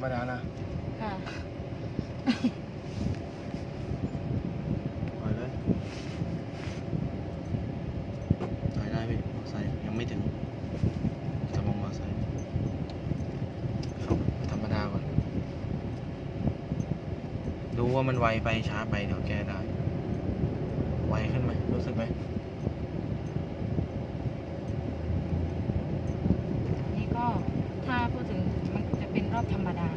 รมดานะค่ะปล่อยเลยถ่ายได้พี่มอไซค์ยังไม่ถึงจะลงมอไซค์ขับธรรมดาก่อน ดูว่ามันไวไปช้าไปเดี๋ยวแก้ได้ ไวขึ้นไหมรู้สึกไหม นี่ก็ถ้าพูดถึงมันจะเป็น รอบธรรมดา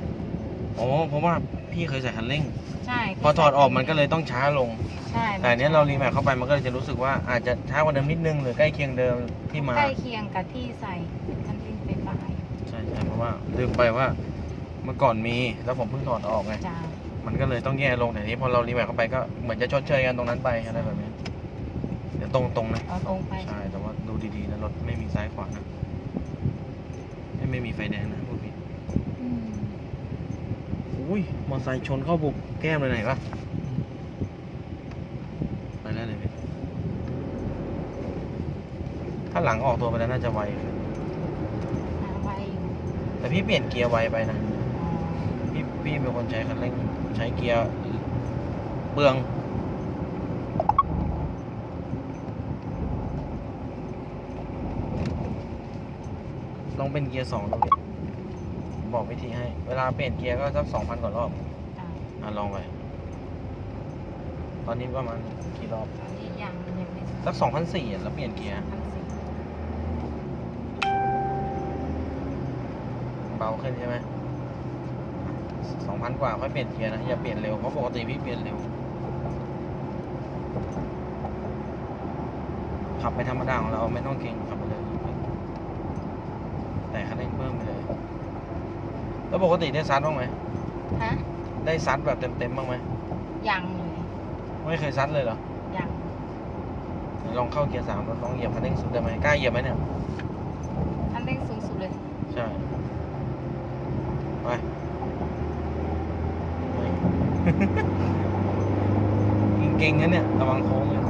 อ๋อ เพราะว่าพี่เคยใส่คันเร่ง ใช่พอถอดออกมันก็เลยต้องช้าลง ใช่แต่อันเนี้ยเรารีแมปเข้าไปมันก็เลยจะรู้สึกว่าอาจจะช้ากว่าเดิมนิดนึงหรือใกล้เคียงเดิมที่มา ใกล้เคียงกับที่ใส่คันเร่งไฟฟ้าใช่ใช่เพราะว่าลืมไปว่าเมื่อก่อนมีแล้วผมเพิ่งถอดออกไง จ้ามันก็เลยต้องแย่ลงแต่ทีนี้พอเรารีแมปเข้าไปก็เหมือนจะชดเชยกันตรงนั้นไปอะไรแบบนี้ เดี๋ยวตรงตรงๆนะ เอาตรงไป ใช่ แต่ว่าดูดีๆนะรถไม่มีซ้ายขวานะ ไม่ไม่มีไฟแดงนะพวกพี่อืม อุ้ย มอเตอร์ไซค์ชนเข้าบุกแก้มเลยไหนปะไปแล้วเลยพี่ถ้าหลังออกตัวไปแล้วน่าจะไวขึ้นหาไวอยู่แต่พี่เปลี่ยนเกียร์ไวไปนะอ๋อพี่พี่เป็นคนใช้คันเร่งใช้เกียร์เปลือง ลองเป็นเกียร์สองดูดิผม บอกวิธีให้ เวลาเปลี่ยนเกียร์ก็สักสองพันกว่ารอบจ้าอะลองไป ตอนนี้ประมาณกี่รอบ ตอนนี้ยังยังไม่สักสองพันสี่แล้วเปลี่ยนเกียร์พันสี่เบาขึ้นใช่ไหมสองพันกว่าค่อยเปลี่ยนเกียร์นะ อย่าเปลี่ยนเร็ว เพราะปกติพี่เปลี่ยนเร็ว ขับไปธรรมดาของเราไม่ต้องเก่งขับไปเลยแต่คันเร่งเพิ่มไปเลย แล้วปกติได้ซัดบ้างไหมฮะได้ซัดแบบเต็มๆบ้างไหมยังเลยไม่เคยซัดเลยเหรอยังไหนลองเข้าเกียร์สามแล้วลองเหยียบคันเร่งสุดได้ไหมกล้าเหยียบไหมเนี่ยคันเร่งสูงสุดเลย ใช่ไปไปเก่งๆนะเนี่ยระวังโค้งเลย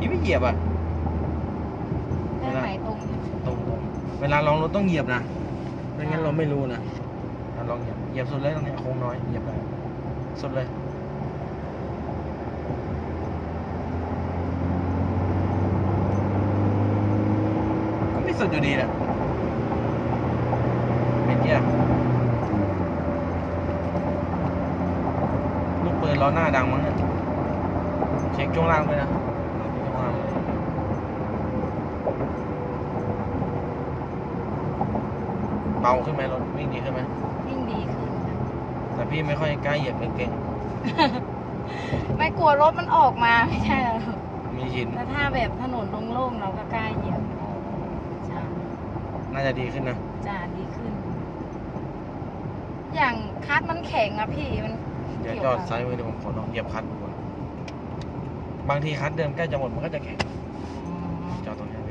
นี่ไม่เหยียบอะ ได้ไหมตรงอยู่ ตรงๆ เวลาลองรถต้องเหยียบนะไม่งั้นเราไม่รู้นะอะลองเหยียบ เหยียบสุดเลยตรงเนี้ยโค้งน้อย เหยียบไปสุดเลย ก็ไม่สุดอยู่ดีนะเป็นเกียร์ลูกปืนล้อหน้าดังมั้งเนี่ย เช็คช่วงล่างด้วยนะช่วงล่าง เบาขึ้นไหมรถวิ่งดีขึ้นไหมยิ่งดีขึ้นค่ะ แต่พี่ไม่ค่อยกล้าเหยียบเก่งไม่กลัวรถมันออกมาไม่ใช่หรอกๆมีชิน แต่ถ้าแบบถนนโล่งๆเราก็กล้าเหยียบจ้าน่าจะดีขึ้นนะ จ้าดีขึ้น อย่างคัดมันแข็งอะพี่มันเดี๋ยวเกี่ยวจอดกับซ้ายมือเดี๋ยวผมขอลองเหยียบคลัดดูก่อนบางทีคลัดเดิมใกล้จะหมดมันก็จะแข็งอ๋อจอดตรงนี้